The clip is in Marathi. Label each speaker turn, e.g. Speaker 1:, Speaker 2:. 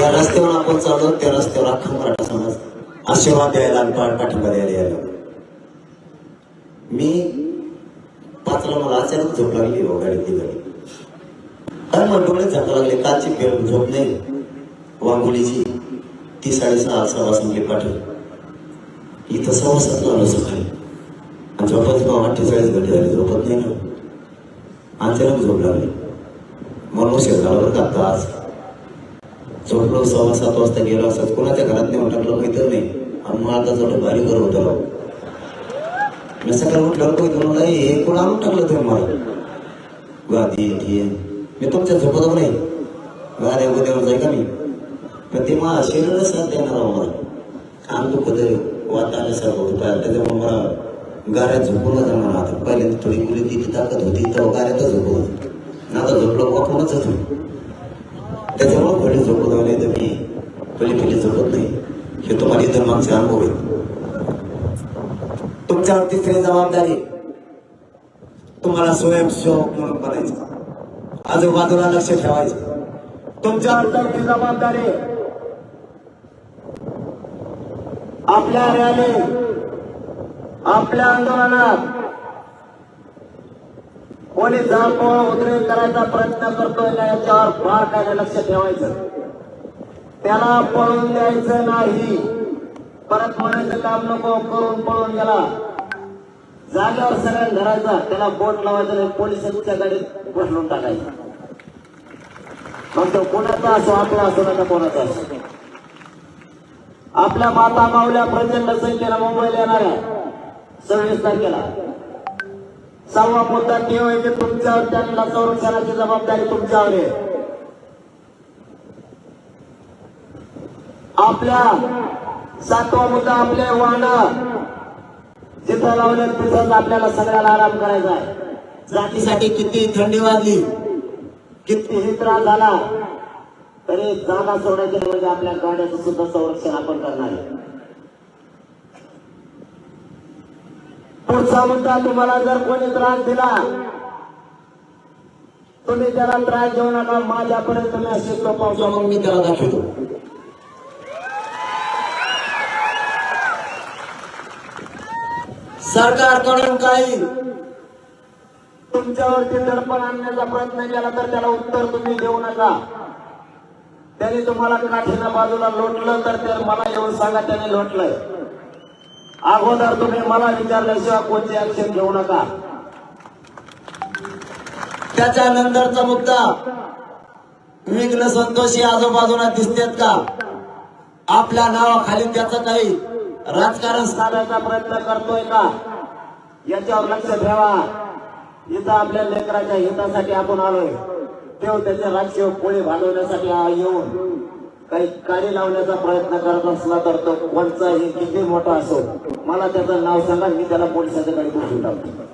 Speaker 1: या रस्त्यावर आपण चाललो त्या रस्त्यावर अख्खा मराठा समाज आशीर्वाद द्यायला आणि पाठिंबा द्यायला यायला मी पाचला मला अचानक झोप लागली हो गाडीतली गाडी. काय मग डोळे झाका लागले कालची पेर झोप नाही. वांगुलीची ती साडेसहा सहा संपली पाठव इथं सव्वा सातला आलो सकाळी. आणि झोपत भाऊ अठ्ठेचाळीस घंटे झाले झोपत नाही ना. अचानक झोप लागली. म्हणून शेत झाला बरं का आता आज. झोपलो सव्वा सात वाजता गेलो असत. कोणाच्या घरात नाही टाकलं माहिती नाही. आणि मला आता जोडे भारी घर होतं राव. मी सकाळी उठल्यावर कोणी म्हणून हे कोण आणून टाकलं तुम्ही मला? गादी आहे मी तुमच्या झोपत नाही. गाड्या उद्यावर जाय का मी? पण ते मला शरीर साथ देणार आहो मला. दुःख दुखत वातावरण सारखं होतं पाय. त्याच्यामुळे मला गाड्यात झोपून जाणार आता. पहिले थोडी मुली तिची ताकद होती तेव्हा गाड्यातच झोपत होती. आणि आता झोपलो वापरूनच होतो त्याच्यामुळे पहिली झोपत आले तर मी पहिले पहिले झोपत नाही. हे तुम्हाला इतर मागचे अनुभव आहेत. तुमच्यावर तिसरी जबाबदारी. तुम्हाला स्वयंसेवक म्हणून बनायचं. आजूबाजूला लक्ष ठेवायचं. तुमच्यावर चौथी जबाबदारी. आपल्या रॅली आपल्या आंदोलनात कोणी जाळपोळ उद्रेक करायचा प्रयत्न करतोय ना याच्यावर फार काय लक्ष ठेवायचं. त्याला पळून द्यायचं नाही. परत म्हणायचं काम नको करून पळून गेला. जागेवर सगळ्यांना धरायचा. त्याला बोट लावायचं नाही पोलिसांच्या गाडीत बसलून टाकायचं. मग तो कोणाचा असो आपला असो ना कोणाचा असो. आपल्या माता मावल्या प्रचंड संख्येला मुंबईला येणाऱ्या. सव्वीस तारखेला. सहावा मुद्दा ते होय की तुमच्यावर त्यांना संरक्षणाची जबाबदारी तुमच्यावर आहे. आपल्या सातवा मुद्दा आपले वाहन जिथं लावले तिथं आपल्याला सगळ्याला आराम करायचा आहे. जातीसाठी किती थंडी वाजली कितीही त्रास झाला तरी जागा सोडायची म्हणजे आपल्या गाड्याचं सुद्धा संरक्षण आपण करणार आहे. पुढचा मुद्दा तुम्हाला जर कोणी त्रास दिला तुम्ही त्याला त्रास देऊ नका माझ्यापर्यंत असेल पावसाळून पावसा मग मी त्याला दाखवतो. सरकारकडून काही तुमच्यावरती दडपण आणण्याचा प्रयत्न केला तर त्याला उत्तर तुम्ही देऊ नका. त्याने तुम्हाला काठीनं बाजूला लोटलं तर त्याला मला येऊन सांगा त्याने लोटलंय. अगोदर तुम्ही मला विचारल्याशिवाय कोणते ऍक्शन घेऊ नका. त्याच्यानंतरचा मुद्दा विघ्न संतोषी आजूबाजूला दिसतेत का? आपल्या नावाखाली त्याचं काही राजकारण साधायचा प्रयत्न करतोय का? याच्यावर लक्ष ठेवा. इथं आपल्या लेकराच्या हितासाठी आपण आलोय. तेव्हा त्याच्या राजकीय पोळी भांडवण्यासाठी येऊन काही कार्य लावण्याचा प्रयत्न करत असला तर तो कोणचाही किती मोठा असो मला त्याचं नाव सांगा मी त्याला पोलिसाच्या गाडी पोहोचून टाकतो